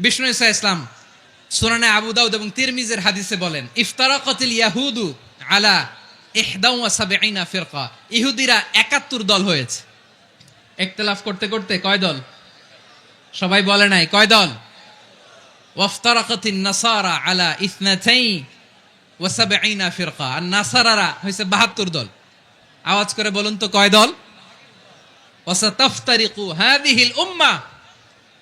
বিষ্ণু ইসা ইসলাম সুনানে আবু দাউদ এবং তিরমিজের হাদিসে বলেন, ইফতারাকাতিল ইয়াহুদু আলা ইহদাউ ওয়া সাবঈনা ফিরকা। ইহুদিরা 71 দল হয়েছে। ইখতিলাফ করতে করতে কয় দল? সবাই বলে নাই, কয় দল? ওয়াফতারাকাতিন নাসারা আলা ইসনাতাই ওয়া সাবঈনা ফিরকা। আর নাসারারা হইছে 72 দল। আওয়াজ করে বলুন তো কয় দল? ওয়াসাতাফতারিকু হাদিহিল উম্মাহ